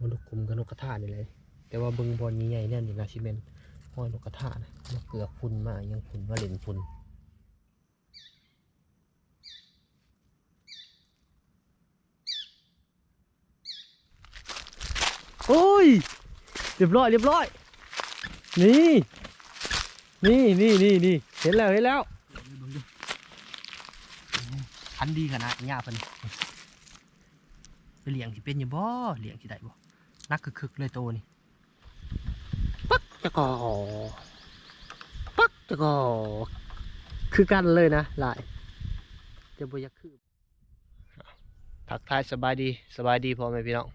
มันกกลมกับนกกระทานี่เลย แต่ว่าเบิ่งบอลใหญ่ๆเนี่ยนี่นาชิเมนห้อยนกกระทานะมาเกลือกฝุ่นมายังฝุ่นมาเล่นฝุ่นโอ้ย เรียบร้อยเรียบร้อย นี่ นี่นี่นี่นี่เห็นแล้วเห็นแล้วพันดีขนาดนี้เพิ่นไปเลี้ยงสิเป็นอยู่บ่เลี้ยงสิได้บ่ นักคึกๆเลยโตนี่ปักจะก่อปักจะก่อคือกันเลยนะหลายจะบ่อยากคือทักทายสบายดีสบายดีพ่อแม่พี่น้อง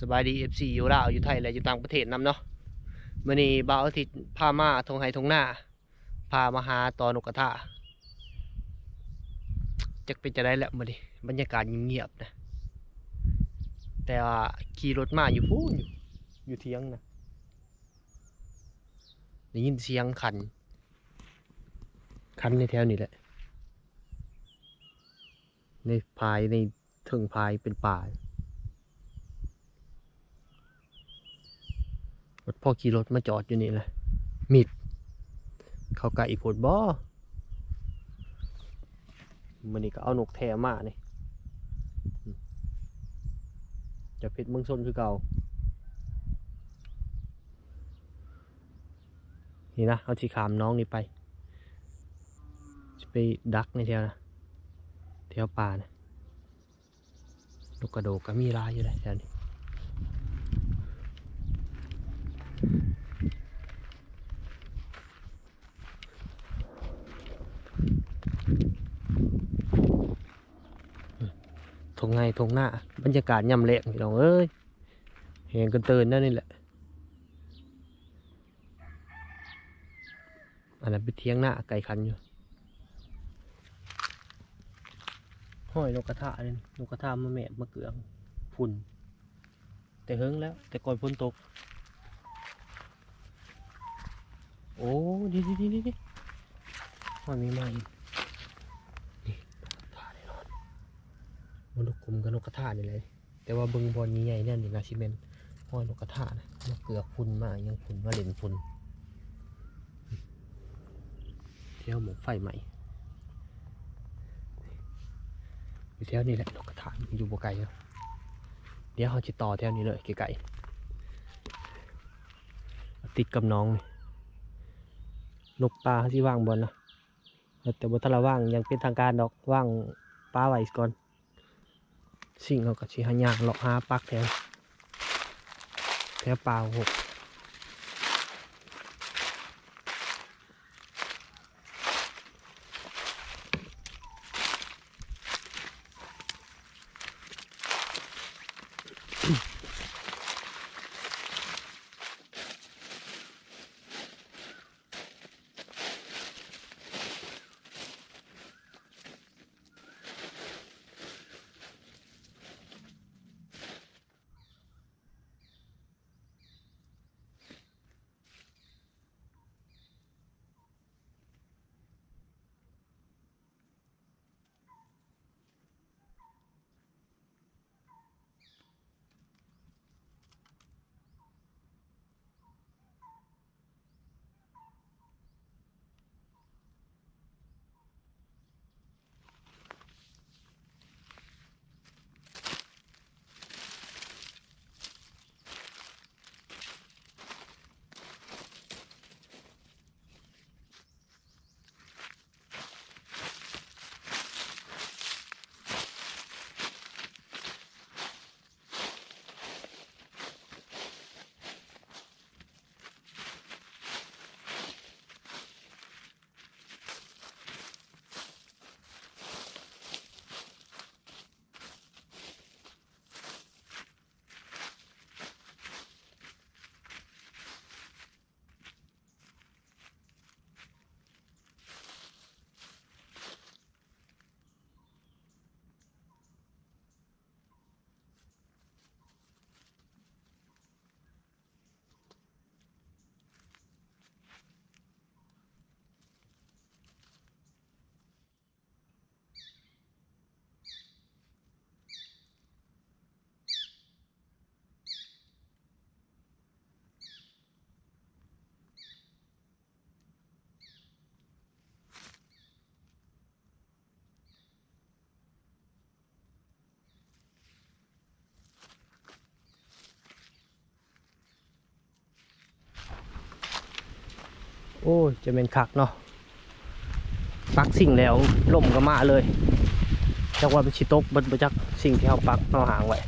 สบายดี FC อยู่ลาวอยู่ไทยและอยู่ต่างประเทศนํเนาะมื่อนี้บ่าวอาทิตย์พามาทงไห้ทงหน้าพามาหาตอนกกระทาจะเป็นจะได้แหละมื่อนี้บรรยากาศเงียบๆนะ แต่ว่าขี่รถมาอยู่พูนอยู่อยู่เทียงนะได้ยินเสียงขันขันในแถวนี้แหละ ในพายในเทิงพายเป็นป่ารถพ่อขี่รถมาจอดอยู่นี่แหละมิด เขากะอีกโพดบ่มันนี่ก็เอานกแทมานี่อืม จะเพชรเมืองชนคือเก่านี่นะเอาสีขามน้องนี่ไป จะไปดักในแถวนะแถวป่านะนกกระโดกก็มีร้ายอยู่เลยแถวนี้ งไงทงหน้าบรรยากาศย่ำแรงพี่น้องเอ้ยเห็นกันเตือนนั่นนี่แหละอันนั้นไปเที่ยงหน้าไก่คันอยู่ห้อยนกกระทะนี่นกกระทะมาแม่มาเกลืองฝุ่น แต่เฮิงแล้ว แต่ก่อนฝนตก โอ้ดีดีดีดีห้อยมีมาอีกนี่ถ่าแน่นอน มันกกลมกับนกกระทานี่เลยแต่ว่าเบิ่งบอลใหญ่ๆเนี่ยนี่นาชิเมนห้อยนกกระทานะมาเกลือกฝุ่นมายังฝุ่นมาเล่นฝุ่นเที่ยวหมกไฟใหม่อยู่แถวนี้แหละนกกระทามันอยู่บ่ไกลเนาะเดี๋ยวเขาจะต่อแถวนี้เลยไกลๆติดกับน้องนี่นกปลาที่ว่างบอลนะแต่บนทลว่างยังเป็นทางการดอกว่างปลาไว้ก่อน สิ่งเขาก็ชิหายากหลอกหาปักแถวแถวป่าหก โอ้ยจะเป็นคักเนาะปักสิ่งแล้วล่มก็มาเลยจักว่าเป็นชิตกเบนประจักสิ่งที่เราปักเราหางไว้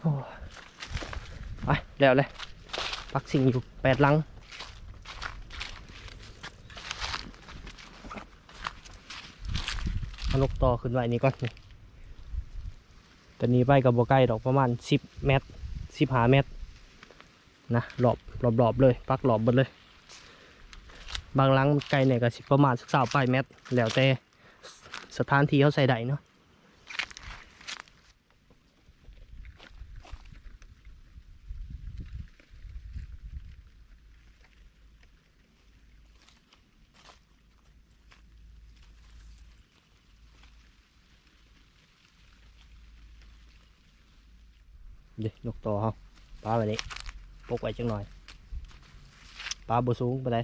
โอ้ไปแล้วเลยปักสิ่งอยู่แปดลังเอานกต่อขึ้นไว้นี่ก่อนตอนนี้ไปกับบัใกล้ดอกประมาณสิบเมตรสิบหาเมตร นะหลอบหลอบหลอบเลยปักหลอบหมดเลย บางลังไกลเนี่ยก็สิประมาณสักสาวปลายเมตร แล้วแต่สถานที่เขาใส่ได้เนาะเดี๋ยวนกต่อเขาปลาแบบนี้ ปกไว้จังหน่อยปลาบสูงไปได้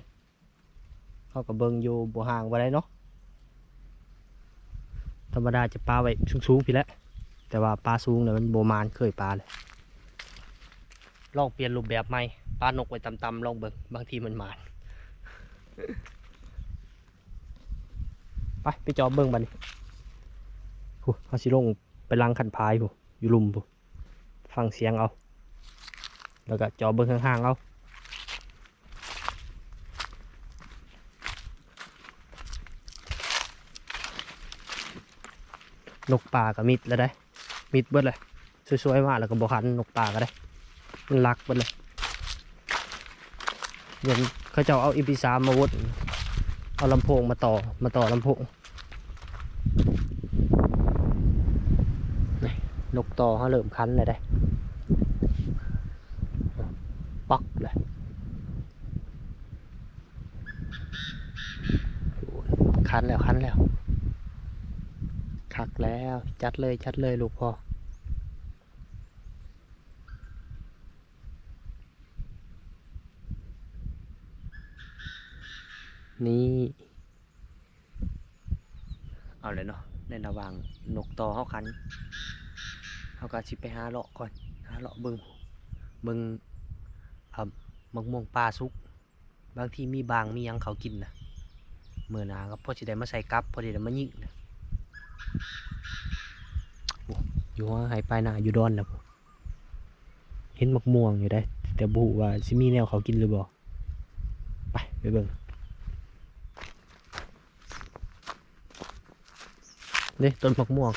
เขากับเบิงอยู่บห่างไปได้เนาะธรรมดาจะปลาไว้สูงๆพี่แหล้วแต่ว่าปลาสูงเนี่ยมันโบมานเคยปลาเลยลองเปลี่ยนรูปแบบใหม่ปลานกไว้ต่ำๆลองเบิงบางทีมันมานไปไปจอบเบิ้งบัดนโอ้เขาสิลงไปลังขันพายผู้อยู่ลุมผู้ฟังเสียงเอา แล้วก็จอเบิ้งข้างๆเอานกป่ากับมิดแล้วได้ มิดเบิดเลยสวยๆมากแล้วก็บอคันนกป่าก็ได้ มันรักเบิดเลยเดี๋ยวเขาเจะเอาอีพีสามมาวนเอาลำโพงมาต่อมาต่อลำโพงนี่นกต่อเขาเริ่มคันเลยได้ ปักเลย คันแล้วคันแล้วคักแล้วจัดเลยจัดเลยลูกพ่อนี่เอาเลยเนาะในระหว่างนกต่อเขาคันเขาก็ชิไปหาเลาะก่อนหาเลาะเบิงเบิงครับมะม่วงปลาซุก บางทีมีบางมียังเขากินนะ เมื่อนาก็พอจะได้มาใส่กับพอจะได้มายิงนะโอ้อยู่ว่าหายไปนาอยู่ดอนแล้วบ่เห็นมะม่วงอยู่ได้ แต่บรูว่าสิมีแนวเขากินหรือบ่ไปไปเบิ่งเด้ต้นมะม่วง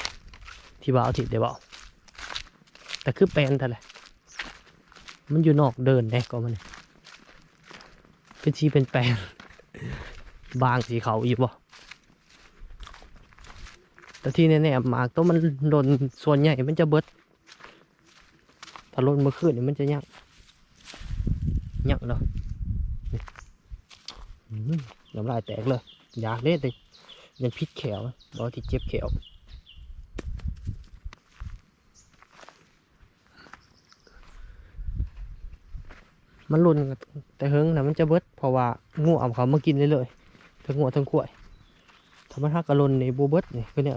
ที่ว่าเอาทิได้บ่แต่คือแปลนแต่ละมันอยู่นอกเดินได้ก็มันเป็นชีเป็นแปลง บางสีเขาอีกบ่แต่ที่แน่ๆหมากตัวมันโดนส่วนใหญ่มันจะเบิดถ้าลดเมื่อคืนนี่มันจะยักยักเนาะน้ำลายแตกเลย อยากเล่นเลยยังพิษแขวบอที่เจ็บแขวมันรุนแต่เฮิงนะมันจะเบิดเพราะว่างูเอาเขามากินเลยๆ ทั้งงัวทั้งขวายธรรมชาติกระลนในบูเบิดนี่คือเนี่ย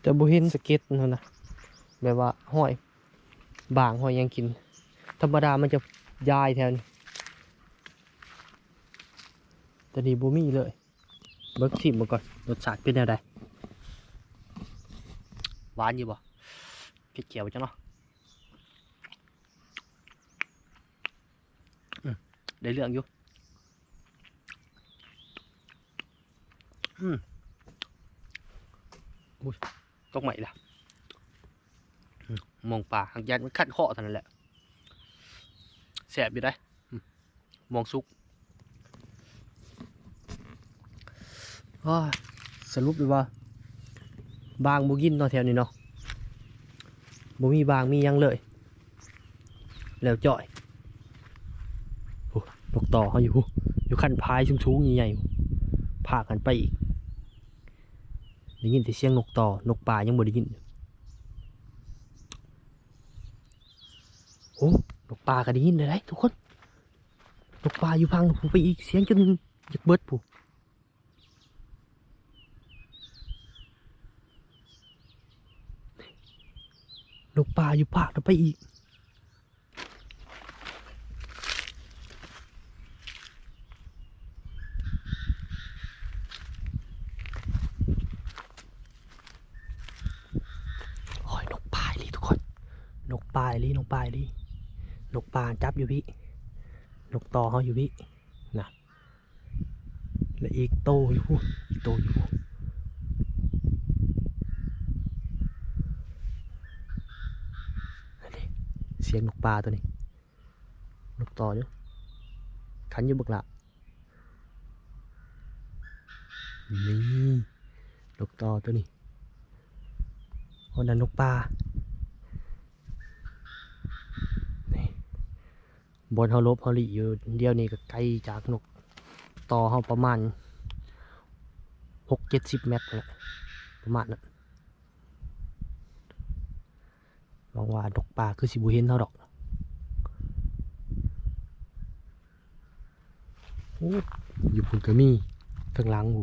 แต่บูห็นสเก็ตนั่นนะแบบว่าห้อยบางห้อยยังกิน ธรรมดามันจะยายแถวนี้แต่นี่บูมี่เลยเบิกชิมมาก่อนรสชาติเป็นยังไงหวานอยู่บ่ พริกเขียวจังเนาะอืมได้เรื่องอยู่อืมอุ้ยตกใหม่ละอืมมองป่าหางยันมันขั้นคอเท่านั้นแหละแสบอยู่ได้อืมมองซุกอ้อสรุปเลยว่า บางบุกินเนาะแถวนี้เนาะ บ่มีบางมียังเลย แล้วจ่อยโอ้นกต่อเขาอยู่ อยู่ขั้นพายสูงๆใหญ่ๆพากันไปอีกได้ยินแต่เสียงนกต่อนกป่ายังบ่ได้ยินโอ้นกป่าก็ได้ยินเลยได้ทุกคนนกป่าอยู่พังผมไปอีกเสียงจนอยากเบิดผู้ ปลาอยู่ปากแล้วไปอีกโอ้ยนกปลายลยทุกคน นกปลายลยนกปลายลยนกปลาจับอยู่พี่ นกต่อเขาอยู่พี่นะและอีกโตอยู่อีกโตอยู่พู้นนั่นดิ เสียงนกปลาตัวนี้ นกต่ออยู่ขันอยู่บักละนี่นกต่อตัวนี้คนนั้นนกปลาบนเฮาลบเฮาหลีอยู่เดียวนี้ก็ไกลจากนกต่อเฮาประมาณหกเจ็ดสิบเมตรแหละประมาณนั้น หวังว่านกป่าคือสิบุเห็นเท่าดอกโอ้อยู่พุ่นก็มีทางหลังบู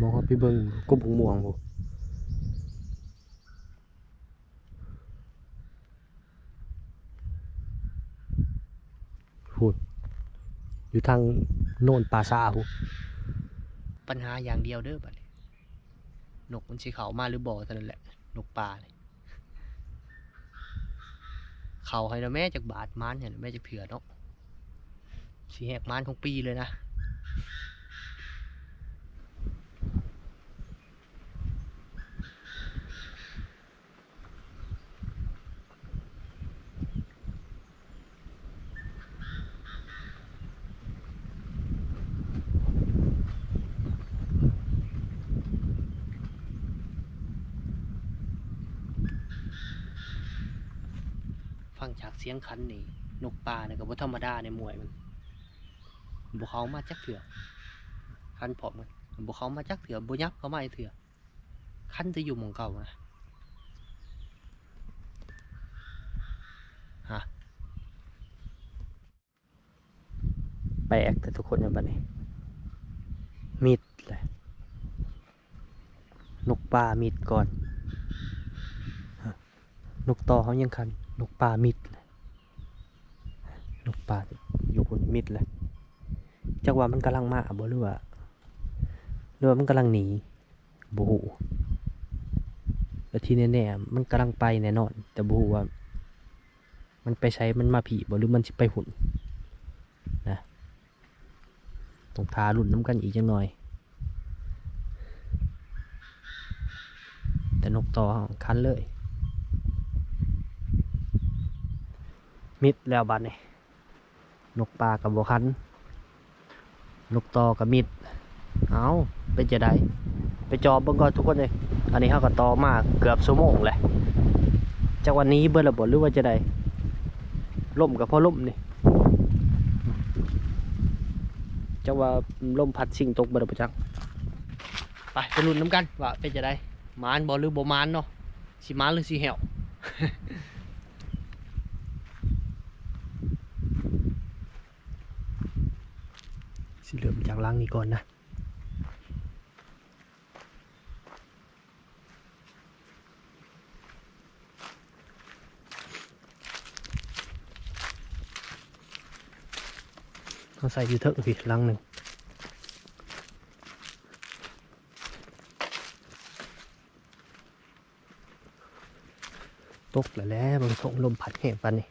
มองเข้าไปเบิ่งกบหงม่วงบูพูดอยู่ทางโน่นปลาซาหูปัญหาอย่างเดียวเด้อบัดนกมันสิเขามาหรือบ่เท่านั้นแหละ นกปลาเนี่ย เขาให้เราแม่จากบาทม้านเห็นแม่จากเผื่อเนาะสีแหกม้านของปีเลยนะ ฟังจากเสียงคันนี่นกปลาเนี่ยก็บ่ธรรมดาในมวยมันบ่เขามาจักเถื่อคันพอมมันบ่เขามาจักเถื่อบ่ยับเขามาอีกเถื่อคันจะอยู่หมองเก่านะฮะแปลกแต่ทุกคนอย่างบัดนี้มิดเลยนกปลามิดก่อนนกต่อเขายังคัน นกปลามิดเลยนกปลาอยู่คนมิดเลยจักว่ามันกำลังมาบ่หรือว่าหรือว่ามันกำลังหนีบูแต่ที่แน่ๆมันกำลังไปแน่นอน แต่บูว่า มันไปใช้มันมาผีบ่หรือมันสิไปหุ่นนะต้องทารุ่นน้ำกันอีกจังหน่อย แต่นกต่อคันเลย มิดแล้วบัดนี่นกปลากับบัคันนกตอกับมิดเอาเป็นจะได้ไปจอบเบิ่งก่อนทุกคนเลยอันนี้เขาก็ตอมาเกือบชั่วโมงแหละจากวันนี้เบิ่ระบบหรือว่าจะได้ล่มกับพ่อล่มนี่จะว่าล่มพัดสิ่งตกบ่ได้ประจักไปไปลุ้นน้ำกันว่าเป็นจะได้มานบ่หรือบ่มานเนาะสิมานหรือสิแหว สิเหลือมจากล่างนี้ก่อนนะเขาใส่อยู่เถอะพี่ลังหนึ่งตกแล้วแหล้วมันส่งลมพัดแห้งปันนี่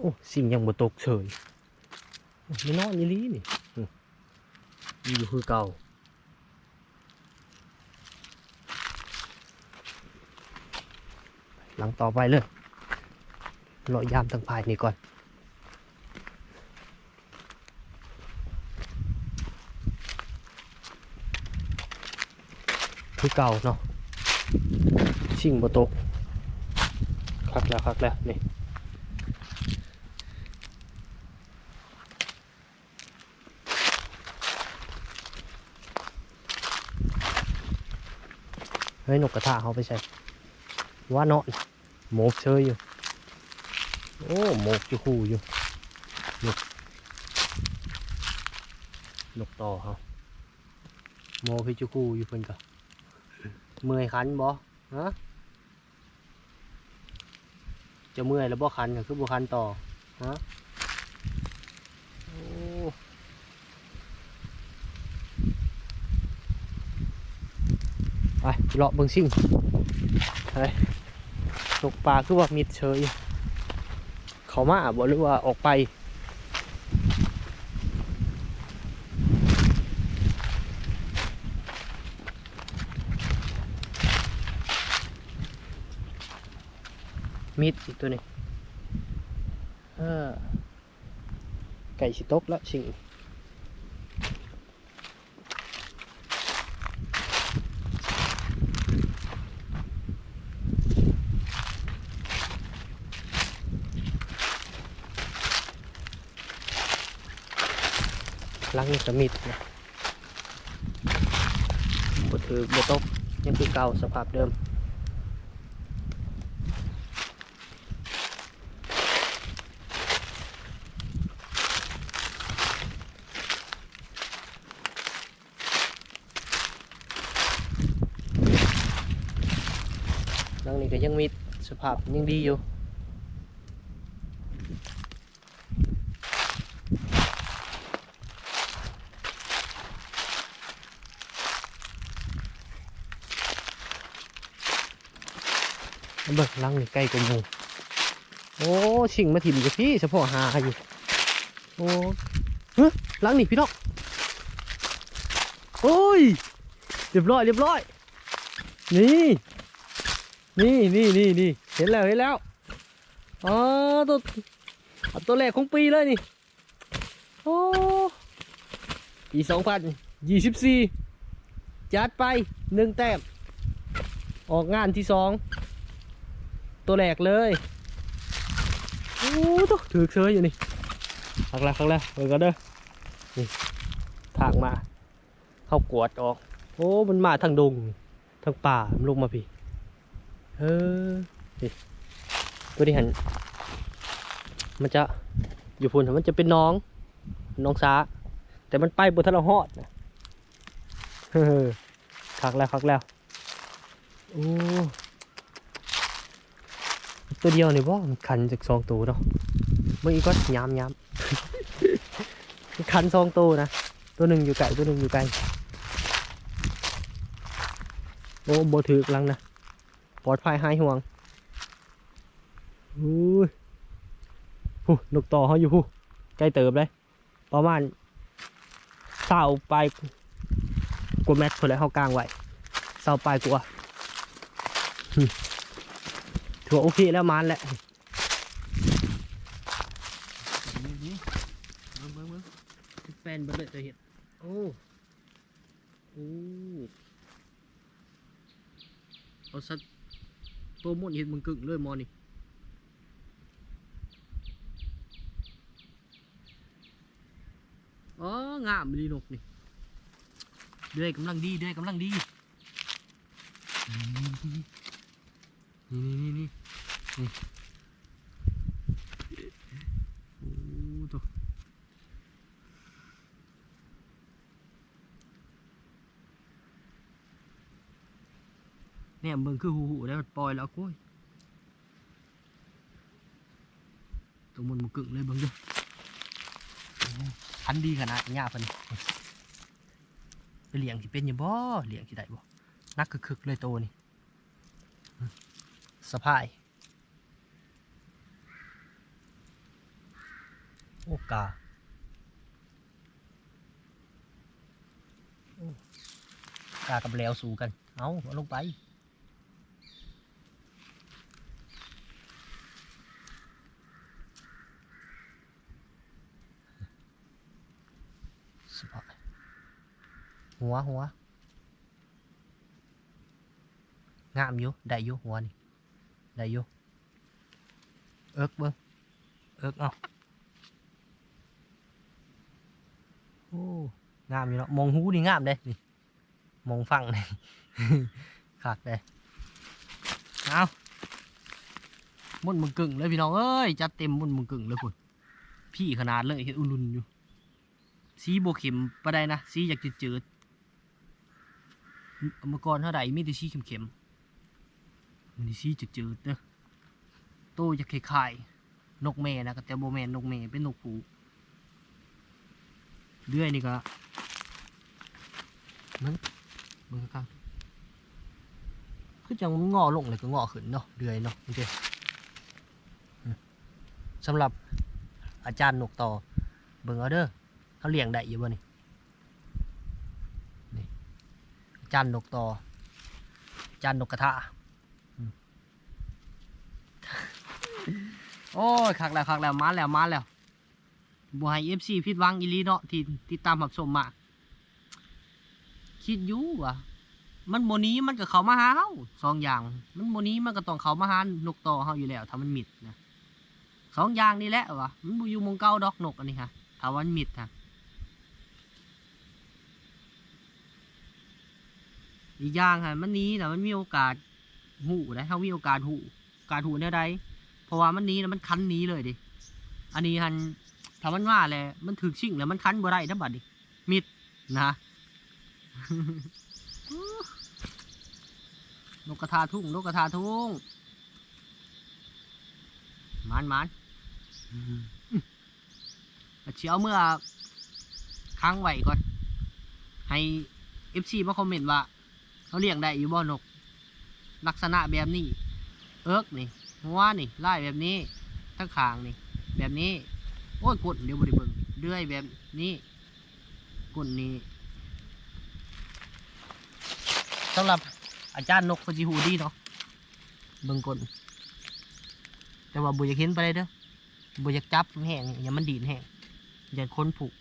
โอ้ สิ่งยังบ่ตกเฉยไม่นอนอีหลีนี่อยู่คือเก่าหลังต่อไปเลยรอยามตั้งภายนี่ก่อนคือเก่าเนาะสิ่งบ่ตกคักแล้วคักแล้วนี่ ฮ้ยนกกระทาเขาไปใส่ว่าเนาะหมกเชยอยู่ โอ้หมกอยู่คู่อยู่นี่นกต่อเขาโมพิจูคูอยู่เพิ่นก็เมื่อยคันบ่ฮะจะเมื่อยแล้วบ่คันก็คือบ่คันต่อฮะโอ้ไป เลาะเบิ่งซิ่งไปตกปลาคือว่ามิดเฉย เขามาบ่หรือว่าออกไปมิดอีกตัวหนี้ไก่สิตกแล้วสิง ลังนี่ก็มิดนะบ่ถือบ่ตกยังคือเก่าสภาพเดิมหลังนี้ก็ยังมีสภาพยังดีอยู่ เบิกลังนี่ใกล้กว่าหมูโอ้ชิงมาถิ่มกับพี่เฉพาะหาอยู่โอ้เฮ้ยลังนี่พี่น้องโอ้ยเรียบร้อยเรียบร้อย นี่นี่นี่นี่นี่เห็นแล้วเห็นแล้วอ๋อตัวตัวแรกของปีเลยนี่โอ้ปีสองพันยี่สิบสี่จัดไปหนึ่งแต้มออกงานที่สอง ตัวแรกเลยโอ้ตัวถือเซยอยู่นี่ครั้งแรกครั้งแรกเปิดกันเด้อนี่ทางมาเข้ากวดออก โอ้มันมาทางดงทางป่ามันลงมาพี่เออนี่ตัวที่หันมันจะอยู่พุ่นมันจะเป็นน้อง น้องสาแต่มันไปบนทะเลหอดนะเฮ้อคักแล้วคักแล้วโอ้ ตัวเดียวนี่บ่มันคันจากสองตัวเนาะเมื่อกี้ก็ยามยามมันคันสองตัวนะ ตัวหนึ่งอยู่ไกลตัวหนึ่งอยู่ไกลโอ้โบถือกลังนะปลอดภัยหายห่วงอู้หูนกต่อเขาอยู่หูใกล้เติบเลยประมาณเสาปลายกว่าแมทคนแล้วเขากลางไว้เสาปลายกว่าหึ ถือว่าโอเคแล้วมันแหละแฟนบัลเลยตัวเห็ดโอ้โอ้เอาสัตว์ตัวมดเห็ดมึงกึ่งเลยมอนี่อ๋องามดีนกนี่เดือยกำลังดีเดือยกำลังดี นี่นี่นี่นี่โอ้ตัวเนี่ยเบิ่งคือหูหูได้มันปล่อยแล้วกุ้ยตัวมันมันกึ่งเลยเบิ่งดูพันดีขนาดหญ้าเพิ่นไปเลี้ยงสิเป็นยังบ่เลี้ยงสิได้บ่นักคึกๆเลยโตนี่ สะพายโอ้กาโอ้กากับแลวสู่กัน เอาเอาลงไปสบายหัวหัว งามอยู่ ได้อยู่หัวนี่ ได้อยู่เอิกเบิ้งเอิกเอาโอ้งามอยู่เนาะมองหูนี่งามเด้นี่มองฟังนี่คักเด้เอามุ่นมึงกึ่งเลยพี่น้องเอ้ยจัดเต็มมุ่นมึงกึ่งเลยคุณพี่ขนาดเลยเห็นอุลุนอยู่สีโบเข็มปะได้นะสีอยากจืดๆเมื่อก่อนเท่าไหร่มีแต่สีเข็มๆ มันนี่สีจืดๆเด้อโตจะคล้ายๆนกแม่นะก็แต่โบแมนนกแม่เป็นนกผูเรื่อยนี่ก็มึงมึงครับคือจังมันงอลงเลยก็งอขึ้นเนาะเรื่อยเนาะโอเคสำหรับอาจารย์นกต่อเบิ่งเอาเด้อเขาเลี้ยงได้อยู่บ่นี่นี่จันนกต่อจันนกกระทะอืม โอ้ยคักแล้วคักแล้วมาแล้วมาแล้วบ่ให้เอฟซีผิดวังอีลีเนาะที่ติดตามรับชมมาคิดอยู่ว่ะมันโมนี้มันก็เขามาหาเฮาสองอย่าง มันโมนี้มันก็ต้องเขามาหานกต่อเฮาอยู่แล้วถ้ามันมิดนะสองอย่างนี่แหละวะมันอยู่มงเก้าดอกนกอันนี้ฮะถ้ามันมิดฮะอีกอย่างค่ะมันนี้นะมันมีโอกาสหูได้เขามีโอกาสหูโอกาสหูเนี่ยใด เพราะว่ามันนี้นะมันคันนี้เลยดิ อันนี้ฮันถ้ามันว่าแหละมันถึกชิ่งแล้วมันคันบ่ได้ทั้งบัดดิมิดนะนกกระทาทุ่งนกกระทาทุ่งมันมันเชียวเมื่อค้างไหวก่อน ให้เอฟซีมาคอมเมนต์ว่าเขาเลี้ยงได้อยู่บ่นก ลักษณะแบบนี้ เอิกนี่ หัวนี่ไล่แบบนี้ทั้งขางนี่ แบบนี้ โอ้ยกดเดี๋ยวบริเบิงเดือยแบบนี้กดนี้สำหรับอาจารย์นกเขาจิหูดีเนาะเบิ่งกดแต่ว่าบุอยากเห็นไปเลยเด้อบุอยากจับแห้งอย่ามันดีดแห้งอย่าค้นผูก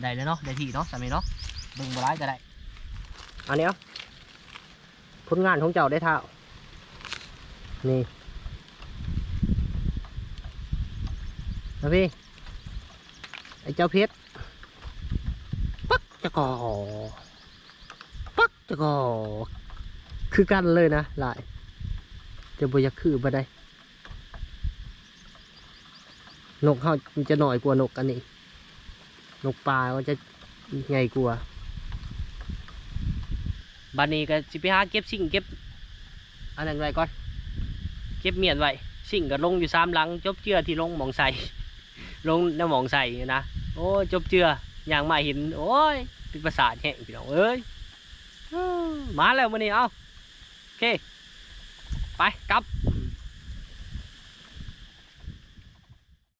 ได้แล้วเนาะได้ที่เนาะสามีเนาะเบิ่งบร้ายก็ได้ อันนี้ผลงานของเจ้าได้เท่า นี่นะพี่ ไอ้เจ้าเพชร ปักจะก่อ ปักจะก่อ คือกันเลยนะหลาย จะบอยากคือบ่ได้ นกเขาจะหน่อยกว่านกอันนี้ นกปลามันจะใหญ่กว่า บานนี้ก็สิไปหาเก็บสิ่งเก็บอันนั้นไว้ก่อนเก็บเมียนไว้สิ่งก็ลงอยู่สามหลัง จบเจือที่ลงหมองใส่ลงในหมองใส่นะโอ้จบเจืออย่างมาหินโอ้ยเป็นประสาทแห้งพี่น้องเอ้ยมาแล้วมันนี่เอาโอเค ไปกลับ